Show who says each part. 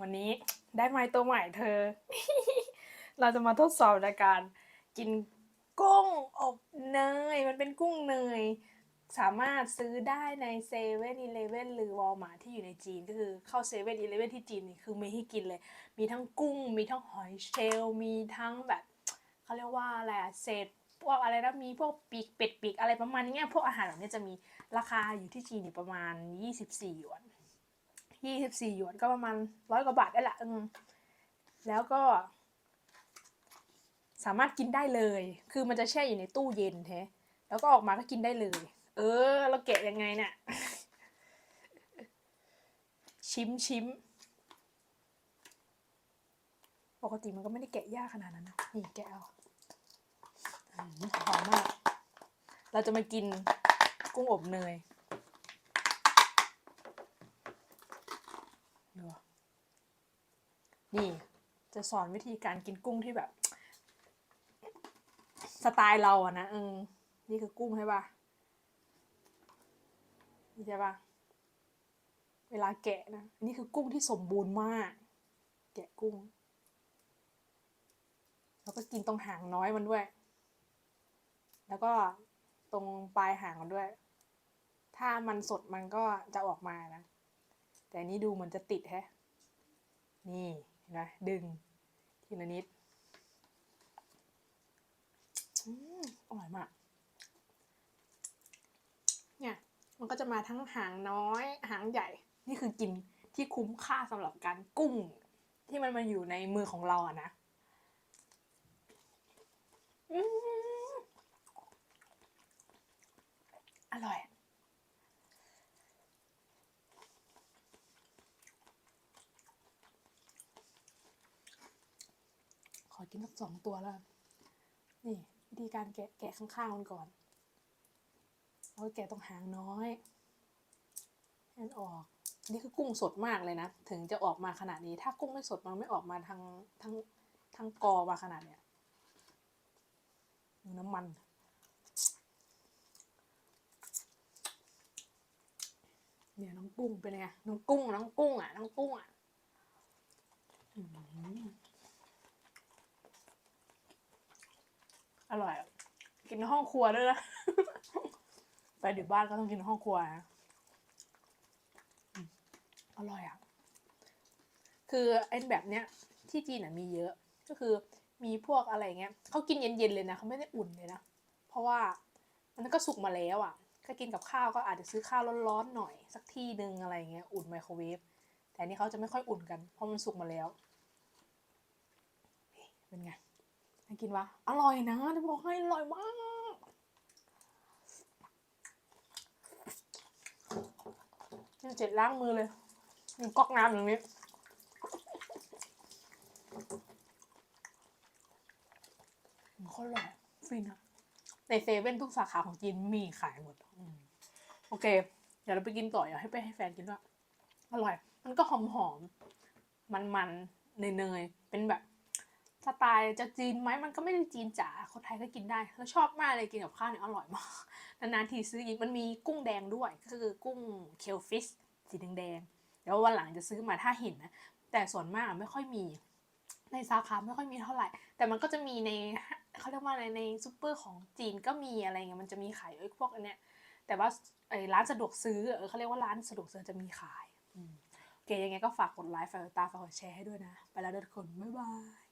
Speaker 1: วันนี้ได้ไม้ตัวใหม่เธอ เราจะมาทดสอบในการกินกุ้งอบเนย มันเป็นกุ้งเนย สามารถซื้อได้ในเซเว่นอีเลเว่นหรือวอลมาร์ที่อยู่ในจีน ก็คือเข้าเซเว่นอีเลเว่นที่จีนนี่คือมีให้กินเลย มีทั้งกุ้ง มีทั้งหอยเชลล์มีทั้งแบบเขาเรียกว่าอะไรอะเศษพวกอะไรนะมีพวกปีกเป็ดปีกอะไรประมาณนี้พวกอาหารแบบนี้จะมีราคาอยู่ที่จีนอยู่ประมาณ 24หยวน 24หยวนก็ประมาณร้อยกว่าบาทได้ละอืมแล้วก็ สามารถกินได้เลย คือมันจะแช่อยู่ในตู้เย็นแท้แล้วก็ออกมาก็กินได้เลย เออ เราแกะยังไงเนี่ยชิมชิมปกติมันก็ไม่ได้แกะยากขนาดนั้นนะนี่แกะเอาหอมมาก เราจะมากินกุ้งอบเนย นี่ จะสอนวิธีการกินกุ้งที่แบบ สไตล์เราอะนะเออนี่คือกุ้งใช่ปะนี่ใช่ปะเวลาแกะนะนนี้คือกุ้งที่สมบูรณ์มาก แกะกุ้ง แล้วก็กินตรงหางน้อยมันด้วย แล้วก็ตรงปลายหางมันด้วย ถ้ามันสดมันก็จะออกมานะ แต่นี้ดูเหมือนจะติดแฮะ นี่ นไหมดึงทีละนิดอร่อยมาก เนี่ย มันก็จะมาทั้งหางน้อย หางใหญ่ นี่คือกินที่คุ้มค่าสำหรับการกุ้ง ที่มันมาอยู่ในมือของเราอะนะอร่อย อกินสักสองตัวแล้ว นี่ วิธีการแกะแกะข้างๆมันก่อนแล้วก็แกะตรงหางน้อยให้มันออก นี่คือกุ้งสดมากเลยนะ ถึงจะออกมาขนาดนี้ ถ้ากุ้งไม่สดมันไม่ออกมาทั้งทั้งทั้งกอมาขนาดเนี้ยน้ำมันเนี่ยน้องกุ้งเป็นไงน้องกุ้งน้องกุ้งอะน้องกุ้งอะ อร่อยอะกินในห้องครัวด้วยนะ ไปถึงบ้านก็ต้องกินในห้องครัวนะอืมอร่อยอะ คือไอ้แบบเนี้ย ที่จีนอะมีเยอะ ก็คือมีพวกอะไรเงี้ยเขากินเย็นๆเลยนะเขาไม่ได้อุ่นเลยนะ เพราะว่ามันก็สุกมาแล้วอะถ้ากินกับข้าวก็อาจจะซื้อข้าวร้อนๆหน่อย สักที่หนึ่งอะไรเงี้ยอุ่นไมโครเวฟแต่อันนี้เขาจะไม่ค่อยอุ่นกัน เพราะมันสุกมาแล้ว เป็นไงากินวะ อร่อยนะจะบอกให้อร่อยมากยังเจ็ดล้างมือเลยมีก๊อกน้ำอย่างนี้มันโคตรอร่อยฟินอะในเซเว่นทุกสาขาของจีนมีขายหมดโอเค เดี๋ยวเราไปกินต่ออยากให้ไปให้แฟนกินด้วยอร่อย มันก็หอมหอมมันมันเนยเนยๆเป็นแบบ สไตล์จะจีนไหมมันก็ไม่ได้จีนจ๋าคนไทยก็กินได้แล้วชอบมากเลยกินกับข้าวเนี่ยอร่อยมากนานๆทีซื้ออีกมันมีกุ้งแดงด้วยก็คือกุ้งเคลฟิชสีแดงๆเดี๋ยววันหลังจะซื้อมาถ้าเห็นนะแต่ส่วนมากไม่ค่อยมี ในสาขาไม่ค่อยมีเท่าไหร่ แต่มันก็จะมีในเขาเรียกว่าอะไรในซูเปอร์ของจีนก็มีอะไรเงี้ยมันจะมีขายไอ้พวกอันเนี้ยแต่ว่าไอ้ร้านสะดวกซื้อเออเขาเรียกว่าร้านสะดวกซื้อจะมีขายโอเคยังไงก็ฝากกดไลค์ฝากกดติดตามฝากกดแชร์ให้ด้วยนะ ไปแล้วเด้อทุกคนบ๊ายบาย